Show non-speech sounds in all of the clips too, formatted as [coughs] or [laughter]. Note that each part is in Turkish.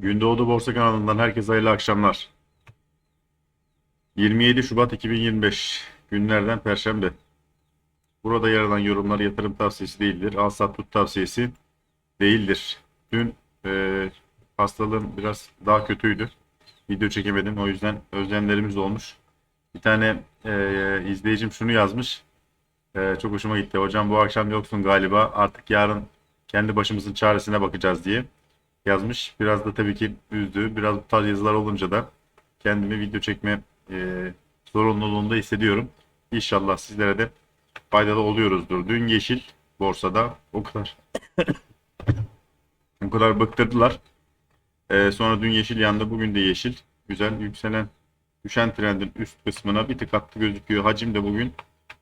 Gündoğdu Borsa kanalından herkese hayırlı akşamlar. 27 Şubat 2025 günlerden Perşembe. Burada yer alan yorumlar yatırım tavsiyesi değildir. Al sat tut tavsiyesi değildir. Dün e, hastalığım biraz daha kötüydü. Video çekemedim. O yüzden özlemlerimiz olmuş. Bir tane e, izleyicim şunu yazmış. E, çok hoşuma gitti. Hocam bu akşam yoksun galiba. Artık yarın kendi başımızın çaresine bakacağız diye yazmış. Biraz da tabii ki üzdü. Biraz bu tarz yazılar olunca da kendimi video çekme e, zorunluluğunda hissediyorum. İnşallah sizlere de faydalı oluyoruzdur. Dün yeşil borsada o kadar [coughs] o kadar bıktırdılar. E, sonra dün yeşil yandı. Bugün de yeşil. Güzel yükselen düşen trendin üst kısmına bir tık attı gözüküyor. Hacim de bugün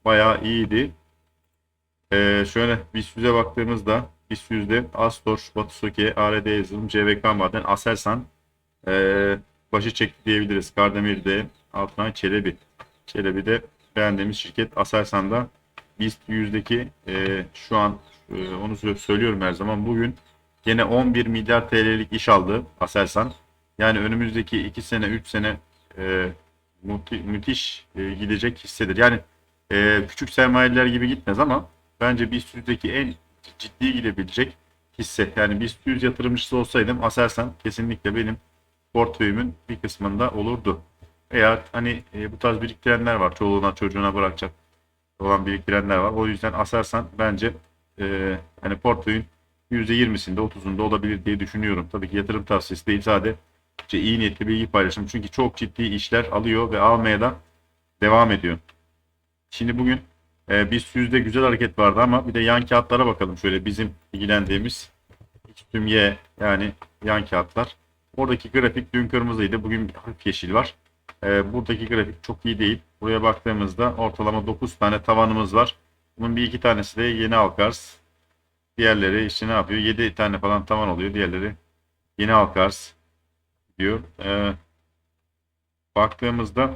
bayağı iyiydi. E, şöyle BIST 100'e baktığımızda 100'de Astor, Batu Soke, ARD Yazılım, CVK Maden, Aselsan e, başı çekti diyebiliriz. Kardemir'de altına Çelebi. Çelebi de beğendiğimiz şirket Aselsan'da BIST 100'deki e, şu an e, onu sö- söylüyorum her zaman. Bugün yine 11 milyar TL'lik iş aldı Aselsan. Yani önümüzdeki 2 sene 3 sene e, müthiş e, gidecek hissedir. Yani e, küçük sermayeler gibi gitmez ama bence BIST 100'deki en ciddi gidebilecek hisse. Yani BIST 100 yatırımcısı olsaydım Aselsan kesinlikle benim portföyümün bir kısmında olurdu. Eğer hani e, bu tarz biriktirenler var. Çoluğuna çocuğuna bırakacak olan biriktirenler var. O yüzden Aselsan bence e, hani portföyün %20'sinde 30'unda olabilir diye düşünüyorum. Tabii ki yatırım tavsiyesi değil sadece işte iyi niyetli bilgi paylaşım. Çünkü çok ciddi işler alıyor ve almaya da devam ediyor. Şimdi bugün e, BIST 100'de güzel hareket vardı ama bir de yan kağıtlara bakalım. Şöyle bizim ilgilendiğimiz tüm Y yani yan kağıtlar. Oradaki grafik dün kırmızıydı. Bugün hafif yeşil var. E, buradaki grafik çok iyi değil. Buraya baktığımızda ortalama 9 tane tavanımız var. Bunun bir iki tanesi de yeni halkars. Diğerleri işte ne yapıyor? 7 tane falan tavan oluyor. Diğerleri yeni halkars diyor. E, baktığımızda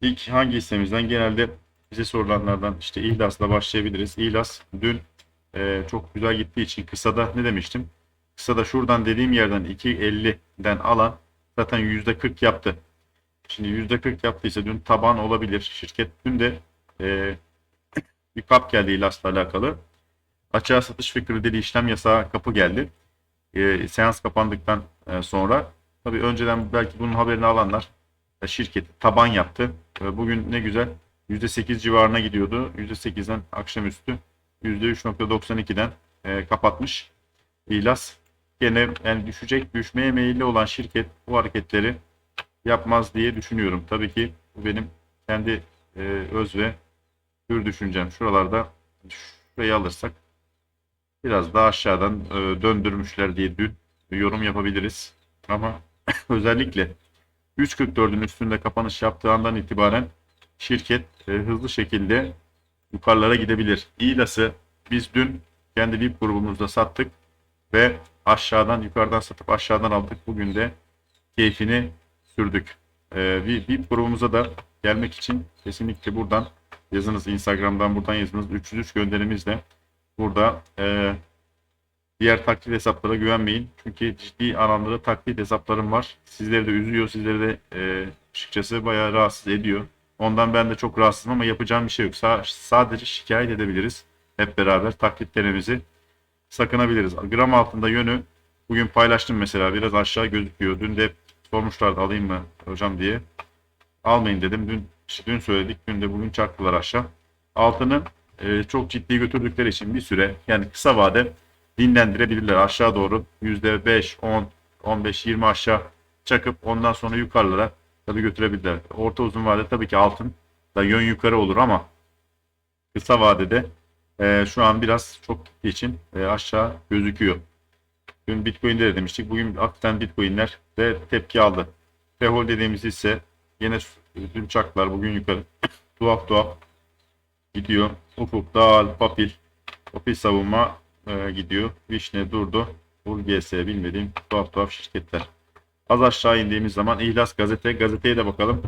ilk hangi hissemizden genelde bize sorulanlardan işte İhlas'la başlayabiliriz. İhlas dün e, çok güzel gittiği için kısada ne demiştim? Kısada şuradan dediğim yerden 2.50'den alan zaten %40 yaptı. Şimdi %40 yaptıysa dün taban olabilir. Şirket dün de e, bir kap geldi İhlas'la alakalı. Açığa satış ve kredili işlem yasağı kapı geldi. E, seans kapandıktan e, sonra tabii önceden belki bunun haberini alanlar e, şirketi taban yaptı. E, bugün ne güzel %8 civarına gidiyordu. %8'den akşamüstü %3.92'den e, kapatmış. İlas gene yani düşecek, düşmeye meyilli olan şirket bu hareketleri yapmaz diye düşünüyorum. Tabii ki bu benim kendi e, öz ve hür düşüncem. Şuralarda şurayı alırsak biraz daha aşağıdan e, döndürmüşler diye dün yorum yapabiliriz. Ama [laughs] özellikle 3.44'ün üstünde kapanış yaptığı andan itibaren şirket e, hızlı şekilde yukarılara gidebilir. İlas'ı biz dün kendi VIP grubumuzda sattık ve aşağıdan yukarıdan satıp aşağıdan aldık. Bugün de keyfini sürdük. E, VIP grubumuza da gelmek için kesinlikle buradan yazınız. Instagram'dan buradan yazınız. 303 gönderimizle burada e, diğer taklit hesaplara güvenmeyin. Çünkü ciddi anlamda taklit hesaplarım var. Sizleri de üzüyor. Sizleri de e, açıkçası bayağı rahatsız ediyor. Ondan ben de çok rahatsızım ama yapacağım bir şey yok. Sa- sadece şikayet edebiliriz. Hep beraber taklitlerimizi sakınabiliriz. Gram altında yönü bugün paylaştım mesela biraz aşağı gözüküyor. Dün de hep sormuşlardı alayım mı hocam diye. Almayın dedim. Dün dün söyledik. Dün de bugün çaktılar aşağı. Altını e, çok ciddi götürdükleri için bir süre yani kısa vade dinlendirebilirler. Aşağı doğru %5, 10, 15, 20 aşağı çakıp ondan sonra yukarılara tabii götürebilirler. Orta uzun vadede tabii ki altın da yön yukarı olur ama kısa vadede e, şu an biraz çok gittiği için e, aşağı gözüküyor. Dün Bitcoin'de de demiştik. Bugün hakikaten Bitcoin'ler de tepki aldı. Pehol dediğimiz ise yine dün çaklar bugün yukarı. tuhaf tuhaf gidiyor. Ufuk, Dağal, Papil. Papil savunma e, gidiyor. Vişne durdu. Bul GS bilmediğim tuhaf tuhaf şirketler. Az aşağı indiğimiz zaman İhlas Gazete. Gazeteye de bakalım.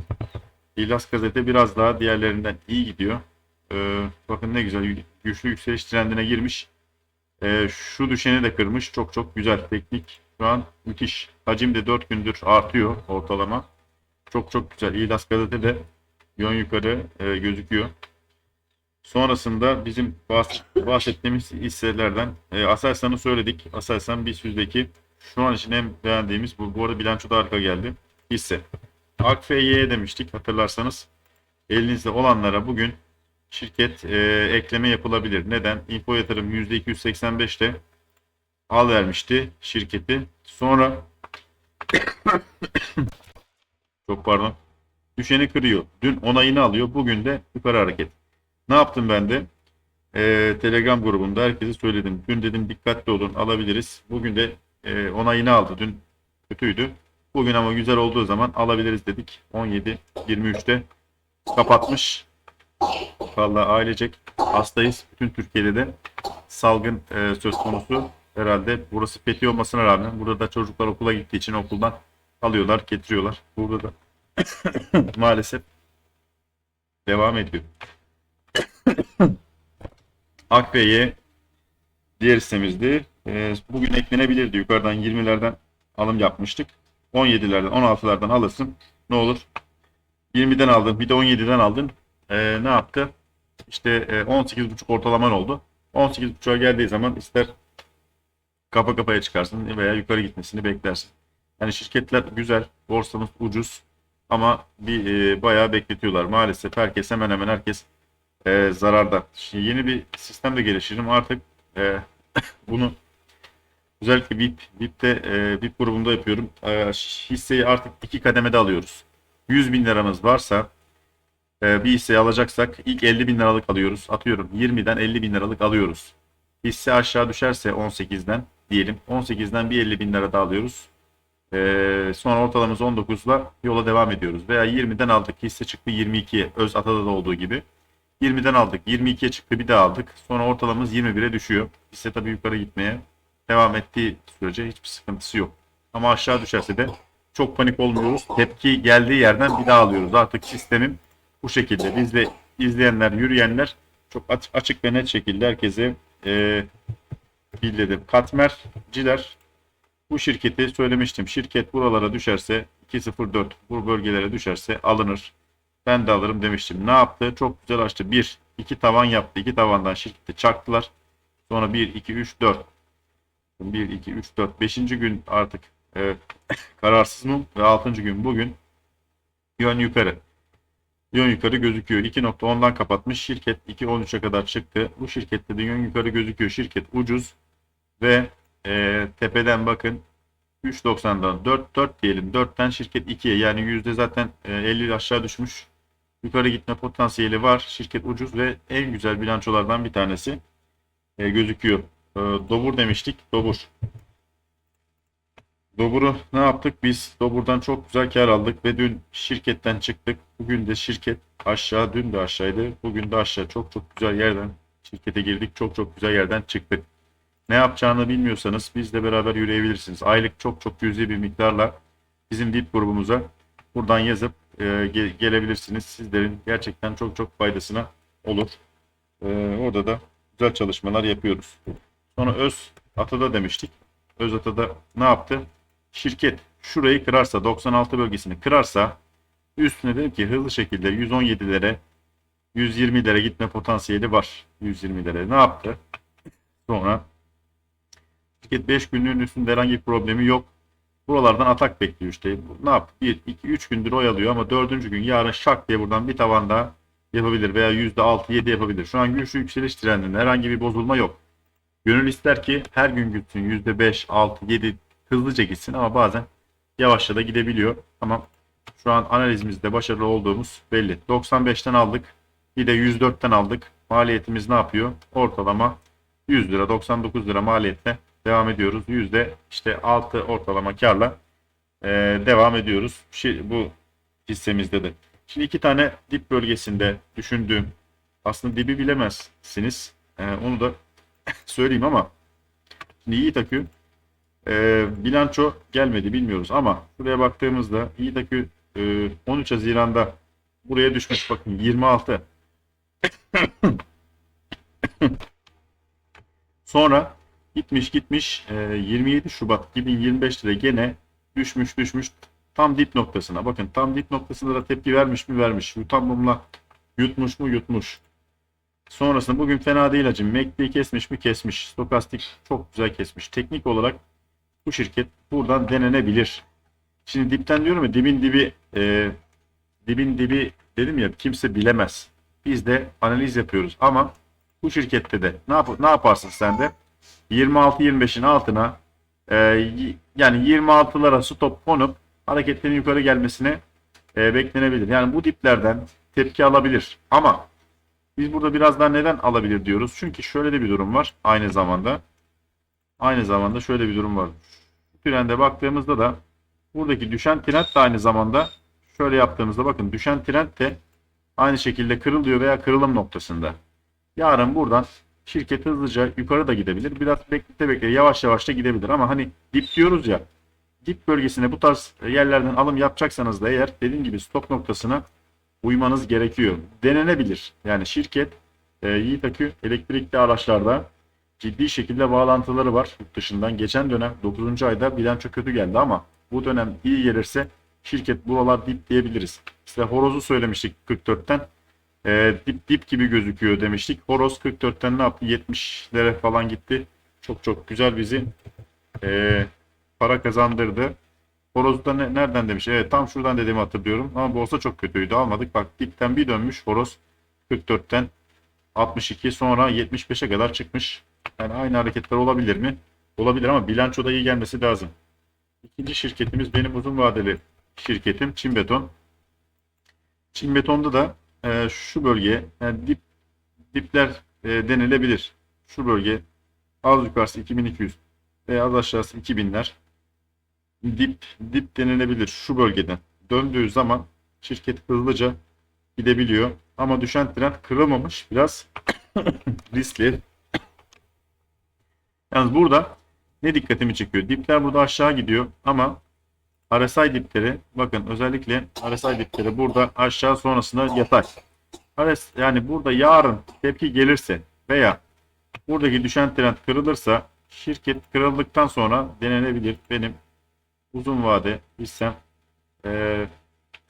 İhlas Gazete biraz daha diğerlerinden iyi gidiyor. Ee, bakın ne güzel güçlü yükseliş trendine girmiş. Ee, şu düşeni de kırmış. Çok çok güzel. Teknik şu an müthiş. Hacim de 4 gündür artıyor ortalama. Çok çok güzel. İlas gazete de yön yukarı e, gözüküyor. Sonrasında bizim bahs- bahsettiğimiz hisselerden e, Aselsan'ı söyledik. Aselsan BIST 100'deki şu an için en beğendiğimiz bu. Bu arada bilanço da harika geldi. Hisse. AKFY'ye demiştik hatırlarsanız. Elinizde olanlara bugün şirket e, ekleme yapılabilir. Neden? Info yatırım %285'te al vermişti şirketi. Sonra [coughs] çok pardon. Düşeni kırıyor. Dün onayını alıyor. Bugün de yukarı hareket. Ne yaptım ben de? Ee, Telegram grubunda herkese söyledim. Dün dedim dikkatli olun alabiliriz. Bugün de e, onayını aldı. Dün kötüydü. Bugün ama güzel olduğu zaman alabiliriz dedik. 17-23'te kapatmış. Vallahi ailecek hastayız. Bütün Türkiye'de de salgın e, söz konusu. Herhalde burası Fethi olmasına rağmen burada da çocuklar okula gittiği için okuldan alıyorlar, getiriyorlar. Burada da [coughs] maalesef devam ediyor. [coughs] Akbe'ye diğer hissemizdi. Ee, bugün eklenebilirdi. Yukarıdan 20'lerden alım yapmıştık. 17'lerden 16'lardan alırsın. Ne olur? 20'den aldın. Bir de 17'den aldın. Ee, ne yaptı? İşte e, 18,5 ortalaman oldu. 18,5'a geldiği zaman ister kafa kafaya çıkarsın veya yukarı gitmesini beklersin. Yani şirketler güzel, borsamız ucuz ama bir e, bayağı bekletiyorlar. Maalesef herkes hemen hemen herkes e, zararda. Şimdi yeni bir sistem de geliştirdim. Artık e, [coughs] bunu özellikle VIP, VIP'te e, VIP grubunda yapıyorum. E, hisseyi artık iki kademede alıyoruz. 100 bin liramız varsa e, bir hisseyi alacaksak ilk 50 bin liralık alıyoruz. Atıyorum 20'den 50 bin liralık alıyoruz. Hisse aşağı düşerse 18'den diyelim. 18'den bir 50 bin lira da alıyoruz. Ee, sonra ortalamamız 19'la yola devam ediyoruz. Veya 20'den aldık hisse çıktı 22'ye öz atada da olduğu gibi. 20'den aldık 22'ye çıktı bir daha aldık. Sonra ortalamamız 21'e düşüyor. Hisse tabii yukarı gitmeye devam ettiği sürece hiçbir sıkıntısı yok. Ama aşağı düşerse de çok panik olmuyoruz. Tepki geldiği yerden bir daha alıyoruz. Artık sistemim bu şekilde. Biz de izleyenler, yürüyenler çok aç- açık ve net şekilde herkese e, bildirdim. Katmerciler bu şirketi söylemiştim. Şirket buralara düşerse 2.04 bu bölgelere düşerse alınır. Ben de alırım demiştim. Ne yaptı? Çok güzel açtı. 1, 2 tavan yaptı. 2 tavandan şirketi çaktılar. Sonra 1, 2, 3, 4. 1, 2, 3, 4. 5. gün artık e, kararsız mı? Ve 6. gün bugün yön yukarı. Yön yukarı gözüküyor. 2.10'dan kapatmış. Şirket 2.13'e kadar çıktı. Bu şirkette de yön yukarı gözüküyor. Şirket ucuz ve e, tepeden bakın 3.90'dan 4 4 diyelim. 4'ten şirket 2'ye yani yüzde zaten e, 50 aşağı düşmüş. Yukarı gitme potansiyeli var. Şirket ucuz ve en güzel bilançolardan bir tanesi e, gözüküyor. E, Dobur demiştik. Dobur. Dobur'u ne yaptık? Biz Dobur'dan çok güzel kar aldık ve dün şirketten çıktık. Bugün de şirket aşağı, dün de aşağıydı. Bugün de aşağı. Çok çok güzel yerden şirkete girdik. Çok çok güzel yerden çıktık. Ne yapacağını bilmiyorsanız bizle beraber yürüyebilirsiniz. Aylık çok çok cüzi bir miktarla bizim VIP grubumuza buradan yazıp e, ge- gelebilirsiniz. Sizlerin gerçekten çok çok faydasına olur. E, orada da güzel çalışmalar yapıyoruz. Sonra Öz Atada demiştik. Öz Atada ne yaptı? Şirket şurayı kırarsa 96 bölgesini kırarsa üstüne dedim ki hızlı şekilde 117'lere 120'lere gitme potansiyeli var. 120'lere ne yaptı? Sonra Şirket 5 günlüğün üstünde herhangi bir problemi yok. Buralardan atak bekliyor işte. Ne yaptı? 1, 2, 3 gündür oyalıyor ama 4. gün yarın şak diye buradan bir tavan daha yapabilir veya %6, 7 yapabilir. Şu an güçlü yükseliş trendinde herhangi bir bozulma yok. Gönül ister ki her gün gitsin %5, 6, 7 hızlıca gitsin ama bazen yavaşça da gidebiliyor. Ama şu an analizimizde başarılı olduğumuz belli. 95'ten aldık. Bir de 104'ten aldık. Maliyetimiz ne yapıyor? Ortalama 100 lira 99 lira maliyetle devam ediyoruz. Yüzde işte 6 ortalama karla e, devam ediyoruz. Şey, bu hissemizde de. Şimdi iki tane dip bölgesinde düşündüğüm aslında dibi bilemezsiniz. E, onu da söyleyeyim ama şimdi Yiğit Akü e, bilanço gelmedi bilmiyoruz ama şuraya baktığımızda Yiğit Akü e, 13 Haziran'da buraya düşmüş bakın 26 [laughs] Sonra gitmiş gitmiş e, 27 Şubat 2025'te de gene düşmüş düşmüş tam dip noktasına. Bakın tam dip noktasında da tepki vermiş mi vermiş. Yutan mumla yutmuş mu yutmuş. Sonrasında bugün fena değil hacım. MACD'yi kesmiş mi kesmiş. Stokastik çok güzel kesmiş. Teknik olarak bu şirket buradan denenebilir. Şimdi dipten diyorum ya dibin dibi e, dibin dibi dedim ya kimse bilemez. Biz de analiz yapıyoruz ama bu şirkette de ne, yap ne yaparsın sen de 26-25'in altına e, yani 26'lara stop konup hareketlerin yukarı gelmesine e, beklenebilir. Yani bu diplerden tepki alabilir. Ama biz burada biraz daha neden alabilir diyoruz? Çünkü şöyle de bir durum var aynı zamanda. Aynı zamanda şöyle bir durum var. Trende baktığımızda da buradaki düşen trend de aynı zamanda şöyle yaptığımızda bakın düşen trend de aynı şekilde kırılıyor veya kırılım noktasında. Yarın buradan şirket hızlıca yukarı da gidebilir. Biraz beklete beklete yavaş yavaş da gidebilir ama hani dip diyoruz ya dip bölgesine bu tarz yerlerden alım yapacaksanız da eğer dediğim gibi stop noktasına uymanız gerekiyor. Denenebilir. Yani şirket e, Yiğit elektrikli araçlarda ciddi şekilde bağlantıları var yurt dışından. Geçen dönem 9. ayda bilanço kötü geldi ama bu dönem iyi gelirse şirket buralar dip diyebiliriz. İşte horozu söylemiştik 44'ten. E, dip dip gibi gözüküyor demiştik. Horoz 44'ten ne yaptı? 70'lere falan gitti. Çok çok güzel bizi e, para kazandırdı. Horoz da ne- nereden demiş? Evet tam şuradan dediğimi hatırlıyorum. Ama borsa çok kötüydü. Almadık. Bak dipten bir dönmüş horoz 44'ten 62 sonra 75'e kadar çıkmış. Yani aynı hareketler olabilir mi? Olabilir ama bilançoda iyi gelmesi lazım. İkinci şirketimiz benim uzun vadeli şirketim Çin Beton. Çin Beton'da da e, şu bölge yani dip dipler e, denilebilir. Şu bölge az yukarısı 2200 ve az aşağısı 2000'ler dip dip denilebilir şu bölgeden. Döndüğü zaman şirket hızlıca gidebiliyor. Ama düşen trend kırılmamış. Biraz [coughs] riskli. Yalnız burada ne dikkatimi çekiyor? Dipler burada aşağı gidiyor ama RSI dipleri bakın özellikle RSI dipleri burada aşağı sonrasında yatay. Yani burada yarın tepki gelirse veya buradaki düşen trend kırılırsa şirket kırıldıktan sonra denenebilir. Benim uzun vade hissem eee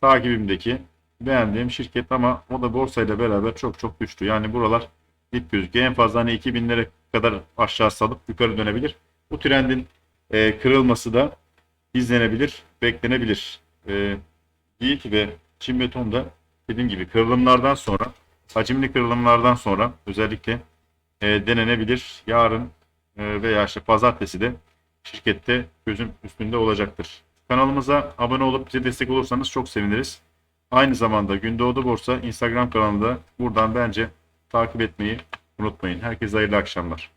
takibimdeki beğendiğim şirket ama o da borsayla beraber çok çok düştü. Yani buralar dip gözüküyor. En fazla hani 2000'lere kadar aşağı salıp yukarı dönebilir. Bu trendin eee, kırılması da izlenebilir, beklenebilir. Eee Yiğit ve Çin Beton da dediğim gibi kırılımlardan sonra, hacimli kırılımlardan sonra özellikle eee, denenebilir. Yarın eee, veya işte pazartesi de şirkette gözüm üstünde olacaktır. Kanalımıza abone olup bize destek olursanız çok seviniriz. Aynı zamanda Gündoğdu Borsa Instagram kanalında buradan bence takip etmeyi unutmayın. Herkese hayırlı akşamlar.